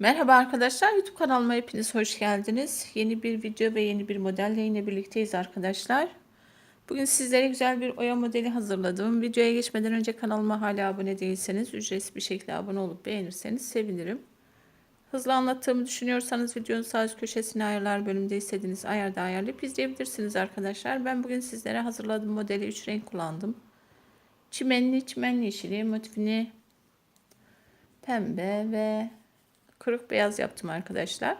Merhaba arkadaşlar, YouTube kanalıma hepiniz hoş geldiniz. Yeni bir video ve yeni bir modelle yine birlikteyiz arkadaşlar. Bugün sizlere güzel bir oya modeli hazırladım. Videoya geçmeden önce kanalıma hala abone değilseniz ücretsiz bir şekilde abone olup beğenirseniz sevinirim. Hızlı anlattığımı düşünüyorsanız videonun sağ üst köşesine ayarlar bölümünde istediğiniz ayarda ayarlayıp izleyebilirsiniz arkadaşlar. Ben bugün sizlere hazırladığım modeli 3 renk kullandım. Çimenli, çimenli yeşili motifini pembe ve kırık beyaz yaptım arkadaşlar.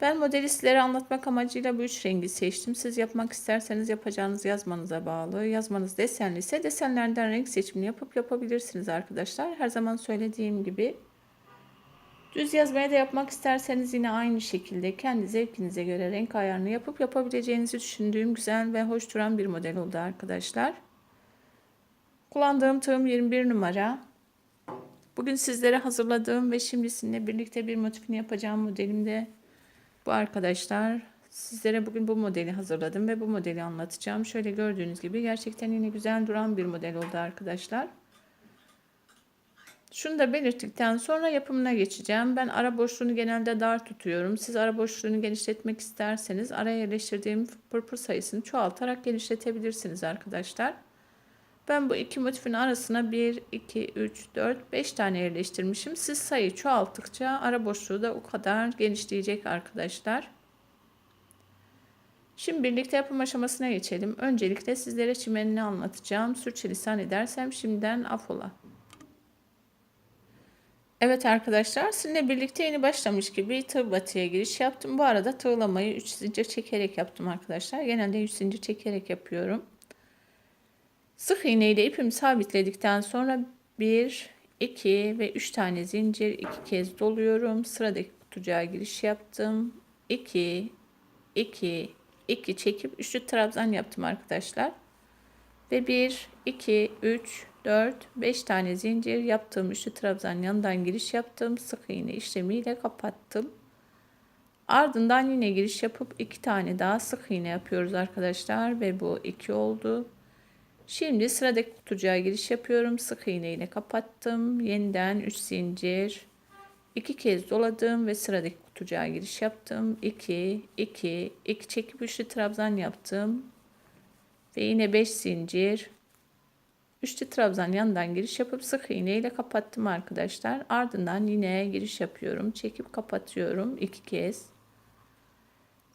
Ben modeli sizlere anlatmak amacıyla bu üç rengi seçtim. Siz yapmak isterseniz yapacağınız yazmanıza bağlı. Yazmanız desenli ise desenlerden renk seçimini yapıp yapabilirsiniz arkadaşlar. Her zaman söylediğim gibi düz yazmaya da yapmak isterseniz yine aynı şekilde kendi zevkinize göre renk ayarını yapıp yapabileceğinizi düşündüğüm güzel ve hoş duran bir model oldu arkadaşlar. Kullandığım tığım 21 numara. Bugün sizlere hazırladığım ve şimdi sizinle birlikte bir motifini yapacağım modelimde bu arkadaşlar. Sizlere bugün bu modeli hazırladım ve bu modeli anlatacağım. Şöyle gördüğünüz gibi gerçekten yine güzel duran bir model oldu arkadaşlar. Şunu da belirttikten sonra yapımına geçeceğim. Ben ara boşluğunu genelde dar tutuyorum. Siz ara boşluğunu genişletmek isterseniz araya yerleştirdiğim pırpır sayısını çoğaltarak genişletebilirsiniz arkadaşlar. Ben bu iki motifin arasına 1, 2, 3, 4, 5 tane yerleştirmişim. Siz sayı çoğalttıkça ara boşluğu da o kadar genişleyecek arkadaşlar. Şimdi birlikte yapım aşamasına geçelim. Öncelikle sizlere çimenini anlatacağım. Sürçülisan edersem şimdiden afola. Evet arkadaşlar sizinle birlikte yeni başlamış gibi tığ batıya giriş yaptım. Bu arada tığlamayı 3 zincir çekerek yaptım arkadaşlar. Genelde 3 zincir çekerek yapıyorum. Sık iğne ile ipimi sabitledikten sonra 1, 2 ve 3 tane zincir iki kez doluyorum. Sıradaki kutucuğa giriş yaptım. 2, 2, 2 çekip üçlü trabzan yaptım arkadaşlar. Ve 1, 2, 3, 4, 5 tane zincir yaptığım üçlü trabzan yanından giriş yaptım. Sık iğne işlemiyle kapattım. Ardından yine giriş yapıp iki tane daha sık iğne yapıyoruz arkadaşlar ve bu 2 oldu. Şimdi sıradaki kutucuğa giriş yapıyorum. Sık iğne ile kapattım. Yeniden 3 zincir. 2 kez doladım ve sıradaki kutucuğa giriş yaptım. 2 2 2 çekip üçlü trabzan yaptım. Ve yine 5 zincir. Üçlü trabzan yandan giriş yapıp sık iğne ile kapattım arkadaşlar. Ardından yine giriş yapıyorum. Çekip kapatıyorum 2 kez.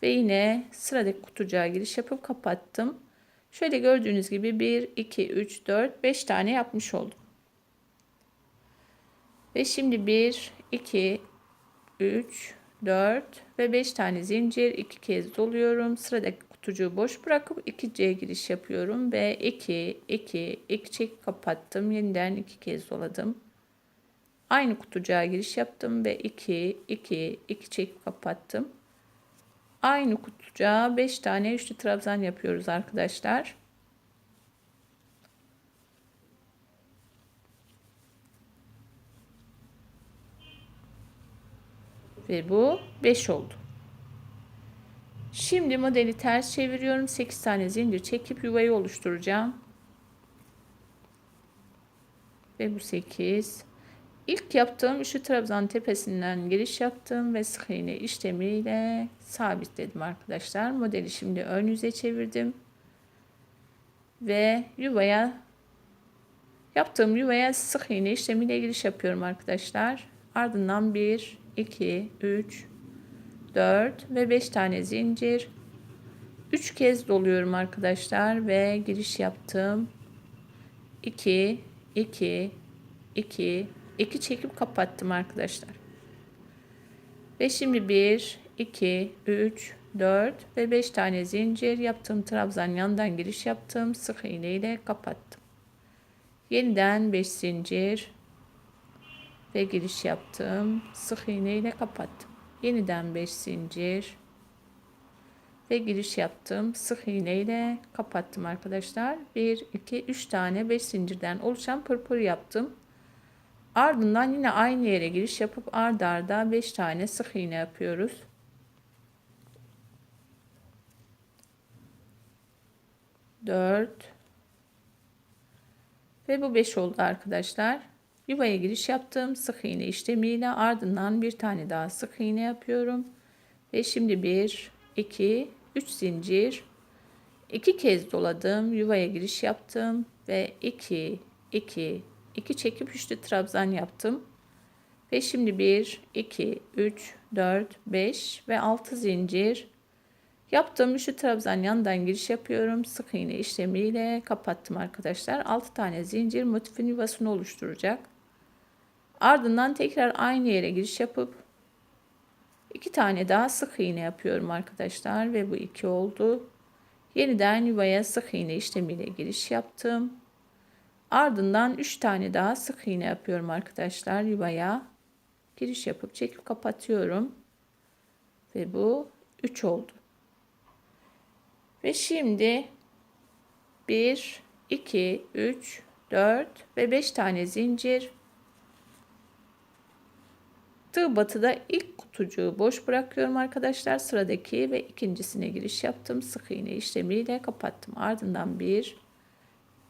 Ve yine sıradaki kutucuğa giriş yapıp kapattım. Şöyle gördüğünüz gibi 1, 2, 3, 4, 5 tane yapmış oldum. Ve şimdi 1, 2, 3, 4 ve 5 tane zincir iki kez doluyorum. Sıradaki kutucuğu boş bırakıp 2C'ye giriş yapıyorum ve 2, 2, 2 çek kapattım. Yeniden 2 kez doladım. Aynı kutucuğa giriş yaptım ve 2, 2, 2 çek kapattım. Aynı kutucuğa 5 tane üçlü trabzan yapıyoruz arkadaşlar. Ve bu 5 oldu. Şimdi modeli ters çeviriyorum. 8 tane zincir çekip yuvayı oluşturacağım. Ve bu 8. İlk yaptığım üçlü trabzan tepesinden giriş yaptım ve sık iğne işlemiyle sabitledim arkadaşlar. Modeli şimdi ön yüze çevirdim. Ve yuvaya yaptığım yuvaya sık iğne işlemiyle giriş yapıyorum arkadaşlar. Ardından 1, 2, 3, 4 ve 5 tane zincir. 3 kez doluyorum arkadaşlar ve giriş yaptım. 2, 2, 2, 2 çekip kapattım arkadaşlar. Ve şimdi 1, 2, 3, 4 ve 5 tane zincir yaptım. Trabzan yandan giriş yaptım. Sık iğne ile kapattım. Yeniden 5 zincir ve giriş yaptım. Sık iğne ile kapattım. Yeniden 5 zincir ve giriş yaptım. Sık iğne ile kapattım arkadaşlar. 1 2 3 tane 5 zincirden oluşan pırpır yaptım. Ardından yine aynı yere giriş yapıp ard arda 5 tane sık iğne yapıyoruz. Dört ve bu beş oldu arkadaşlar. Yuvaya giriş yaptım. Sık iğne işlemiyle ardından bir tane daha sık iğne yapıyorum. Ve şimdi 1, 2, 3 zincir. 2 kez doladım. Yuvaya giriş yaptım. Ve 2, 2, 2 çekip üçlü trabzan yaptım. Ve şimdi 1, 2, 3, 4, 5 ve 6 zincir. Yaptığım üçlü trabzan yandan giriş yapıyorum. Sık iğne işlemiyle kapattım arkadaşlar. 6 tane zincir motifin yuvasını oluşturacak. Ardından tekrar aynı yere giriş yapıp iki tane daha sık iğne yapıyorum arkadaşlar ve bu iki oldu. Yeniden yuvaya sık iğne işlemiyle giriş yaptım. Ardından 3 tane daha sık iğne yapıyorum arkadaşlar yuvaya. Giriş yapıp çekip kapatıyorum. Ve bu 3 oldu. Ve şimdi 1, 2, 3, 4 ve 5 tane zincir. Tığ batıda ilk kutucuğu boş bırakıyorum arkadaşlar. Sıradaki ve ikincisine giriş yaptım. Sık iğne işlemiyle kapattım. Ardından 1,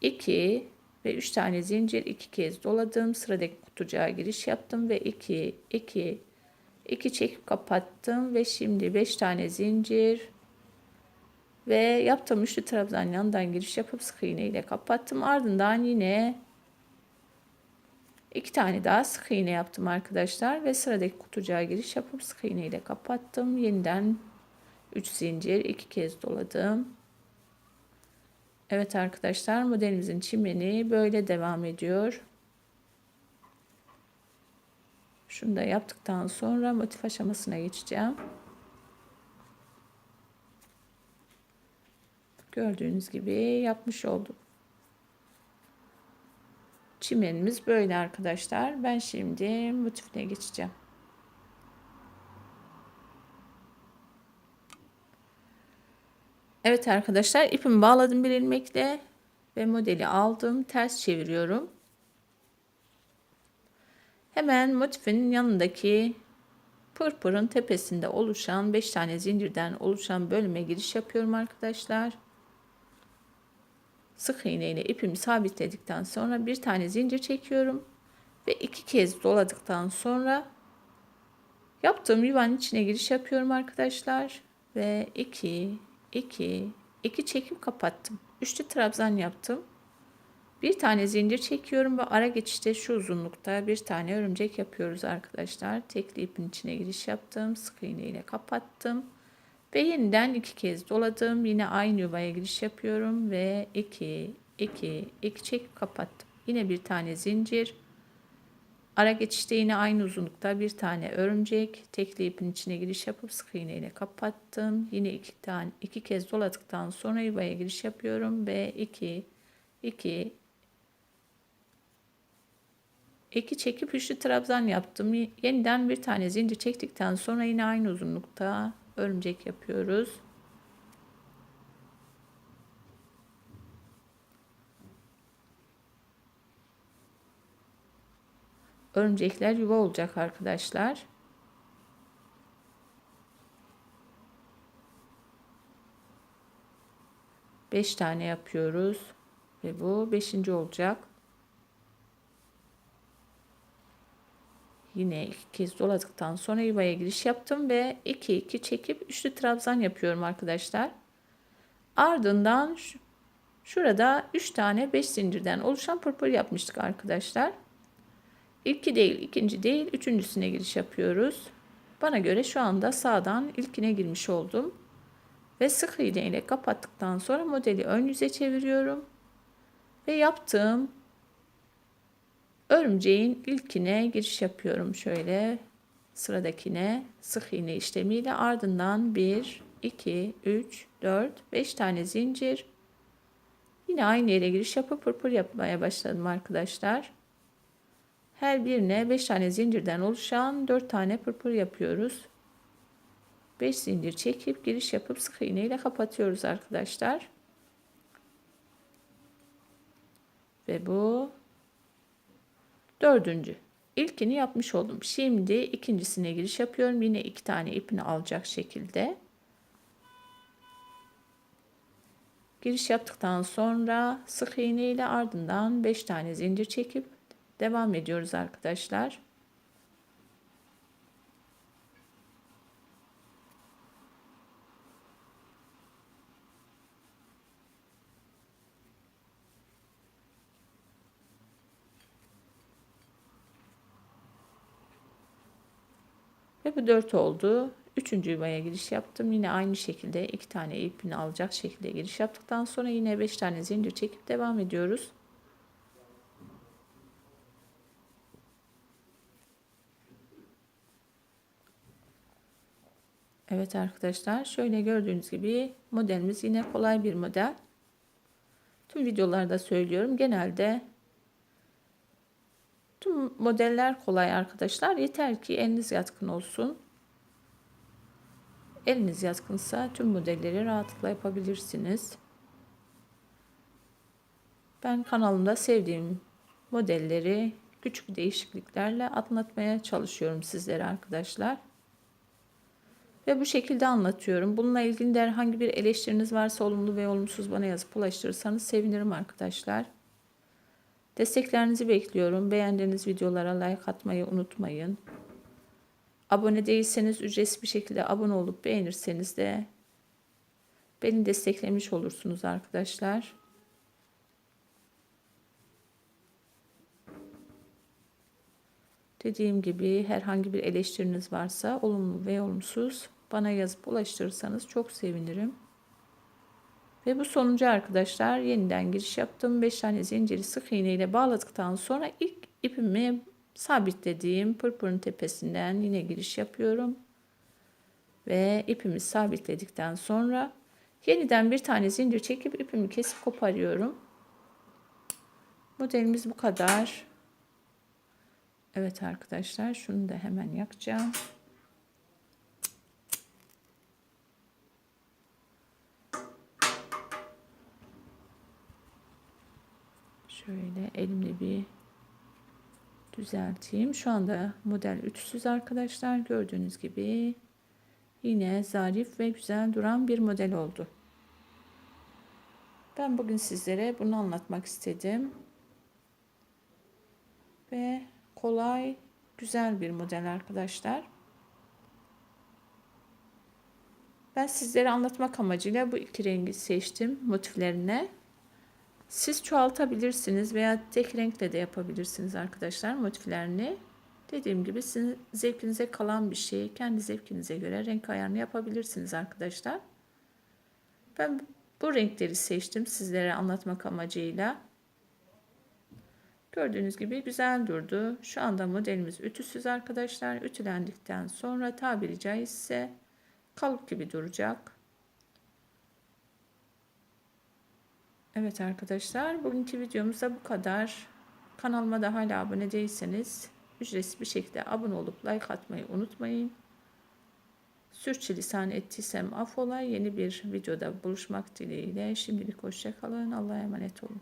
2 ve 3 tane zincir 2 kez doladım. Sıradaki kutucuğa giriş yaptım ve 2, 2, 2 çekip kapattım ve şimdi 5 tane zincir ve yaptığım üçlü trabzan yandan giriş yapıp sık iğne ile kapattım. Ardından yine iki tane daha sık iğne yaptım arkadaşlar ve sıradaki kutucuğa giriş yapıp sık iğne ile kapattım. Yeniden 3 zincir iki kez doladım. Evet arkadaşlar modelimizin çimeni böyle devam ediyor. Şunu da yaptıktan sonra motif aşamasına geçeceğim. Gördüğünüz gibi yapmış oldum. Çimenimiz böyle arkadaşlar. Ben şimdi motifine geçeceğim. Evet arkadaşlar ipimi bağladım bir ilmekle ve modeli aldım. Ters çeviriyorum. Hemen motifin yanındaki pırpırın tepesinde oluşan 5 tane zincirden oluşan bölüme giriş yapıyorum arkadaşlar sık iğne ile ipimi sabitledikten sonra bir tane zincir çekiyorum ve iki kez doladıktan sonra yaptığım yuvanın içine giriş yapıyorum arkadaşlar ve 2 2 2 çekip kapattım. Üçlü trabzan yaptım. Bir tane zincir çekiyorum ve ara geçişte şu uzunlukta bir tane örümcek yapıyoruz arkadaşlar. Tekli ipin içine giriş yaptım. Sık iğne ile kapattım. Ve yeniden iki kez doladım. Yine aynı yuvaya giriş yapıyorum ve 2 2 2 çekip kapattım. Yine bir tane zincir. Ara geçişte yine aynı uzunlukta bir tane örümcek. Tekli ipin içine giriş yapıp sık iğne ile kapattım. Yine iki tane iki kez doladıktan sonra yuvaya giriş yapıyorum ve 2 2 2 çekip üçlü trabzan yaptım. Yeniden bir tane zincir çektikten sonra yine aynı uzunlukta örümcek yapıyoruz. Örümcekler yuva olacak arkadaşlar. Beş tane yapıyoruz ve bu beşinci olacak. Yine iki kez doladıktan sonra yuvaya giriş yaptım ve 2 2 çekip üçlü trabzan yapıyorum arkadaşlar. Ardından şurada 3 tane 5 zincirden oluşan pırpır yapmıştık arkadaşlar. İlki değil, ikinci değil, üçüncüsüne giriş yapıyoruz. Bana göre şu anda sağdan ilkine girmiş oldum. Ve sık iğne ile kapattıktan sonra modeli ön yüze çeviriyorum. Ve yaptığım Örümceğin ilkine giriş yapıyorum şöyle sıradakine sık iğne işlemiyle ardından 1 2 3 4 5 tane zincir yine aynı yere giriş yapıp pırpır yapmaya başladım arkadaşlar. Her birine 5 tane zincirden oluşan 4 tane pırpır yapıyoruz. 5 zincir çekip giriş yapıp sık iğne ile kapatıyoruz arkadaşlar. Ve bu Dördüncü. İlkini yapmış oldum. Şimdi ikincisine giriş yapıyorum. Yine iki tane ipini alacak şekilde. Giriş yaptıktan sonra sık iğne ile ardından 5 tane zincir çekip devam ediyoruz arkadaşlar. Ve bu 4 oldu. Üçüncü yuvaya giriş yaptım. Yine aynı şekilde iki tane ipini alacak şekilde giriş yaptıktan sonra yine 5 tane zincir çekip devam ediyoruz. Evet arkadaşlar şöyle gördüğünüz gibi modelimiz yine kolay bir model. Tüm videolarda söylüyorum. Genelde tüm modeller kolay arkadaşlar. Yeter ki eliniz yatkın olsun. Eliniz yatkınsa tüm modelleri rahatlıkla yapabilirsiniz. Ben kanalımda sevdiğim modelleri küçük değişikliklerle anlatmaya çalışıyorum sizlere arkadaşlar. Ve bu şekilde anlatıyorum. Bununla ilgili de herhangi bir eleştiriniz varsa olumlu ve olumsuz bana yazıp ulaştırırsanız sevinirim arkadaşlar. Desteklerinizi bekliyorum. Beğendiğiniz videolara like atmayı unutmayın. Abone değilseniz ücretsiz bir şekilde abone olup beğenirseniz de beni desteklemiş olursunuz arkadaşlar. Dediğim gibi herhangi bir eleştiriniz varsa olumlu ve olumsuz bana yazıp ulaştırırsanız çok sevinirim. Ve bu sonuncu arkadaşlar yeniden giriş yaptım. 5 tane zinciri sık iğne ile bağladıktan sonra ilk ipimi sabitlediğim pırpırın tepesinden yine giriş yapıyorum. Ve ipimi sabitledikten sonra yeniden bir tane zincir çekip ipimi kesip koparıyorum. Modelimiz bu kadar. Evet arkadaşlar şunu da hemen yakacağım. Şöyle elimle bir düzelteyim. Şu anda model ütüsüz arkadaşlar. Gördüğünüz gibi yine zarif ve güzel duran bir model oldu. Ben bugün sizlere bunu anlatmak istedim. Ve kolay, güzel bir model arkadaşlar. Ben sizlere anlatmak amacıyla bu iki rengi seçtim motiflerine. Siz çoğaltabilirsiniz veya tek renkle de yapabilirsiniz arkadaşlar motiflerini. Dediğim gibi sizin zevkinize kalan bir şey, kendi zevkinize göre renk ayarını yapabilirsiniz arkadaşlar. Ben bu renkleri seçtim sizlere anlatmak amacıyla. Gördüğünüz gibi güzel durdu. Şu anda modelimiz ütüsüz arkadaşlar. Ütülendikten sonra tabiri caizse kalıp gibi duracak. Evet arkadaşlar bugünkü videomuzda bu kadar. Kanalıma da hala abone değilseniz ücretsiz bir şekilde abone olup like atmayı unutmayın. Sürçülisan ettiysem affola yeni bir videoda buluşmak dileğiyle. Şimdilik hoşçakalın. Allah'a emanet olun.